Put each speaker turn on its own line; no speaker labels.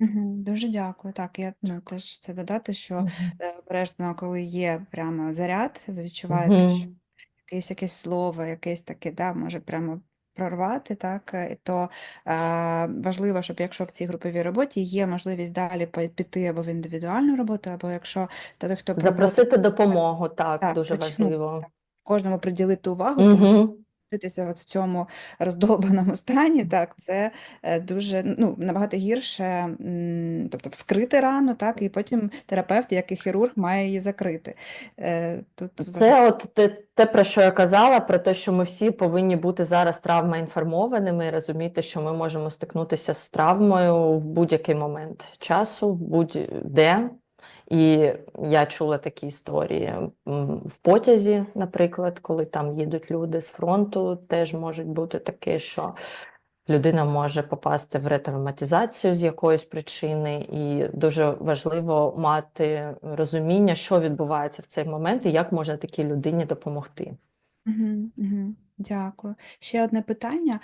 Мгм. Дуже дякую. Так, я ну, теж це додати, що
Мгм.
е, обережно, коли є прямо заряд, ви відчуваєте, що
Мгм.
якесь якесь слово, якесь таке, да, може прямо прорвати, так, е, то е, важливо, щоб якщо в цій груповій роботі є можливість далі пой- піти або в індивідуальну роботу, або якщо той, хто проводить,
Запросити допомогу, так,
так,
дуже
поч- ну,
важливо.
кожному приділити увагу, тому що. Житися от в цьому роздолбаному стані, так, це е, дуже ну, набагато гірше, тобто вскрити рану, так, і потім терапевт, як і хірург, має її закрити. Е, Тут важливо.
Це от те, те, про що я казала, про те, що ми всі повинні бути зараз травмоінформованими і розуміти, що ми можемо стикнутися з травмою в будь-який момент часу, будь-де. І я чула такі історії в потязі, наприклад, коли там їдуть люди з фронту, теж можуть бути таке, що людина може попасти в ретравматизацію з якоїсь причини, і дуже важливо мати розуміння, що відбувається в цей момент, і як можна такій людині допомогти.
Мгм, мгм. Дякую. Ще одне питання.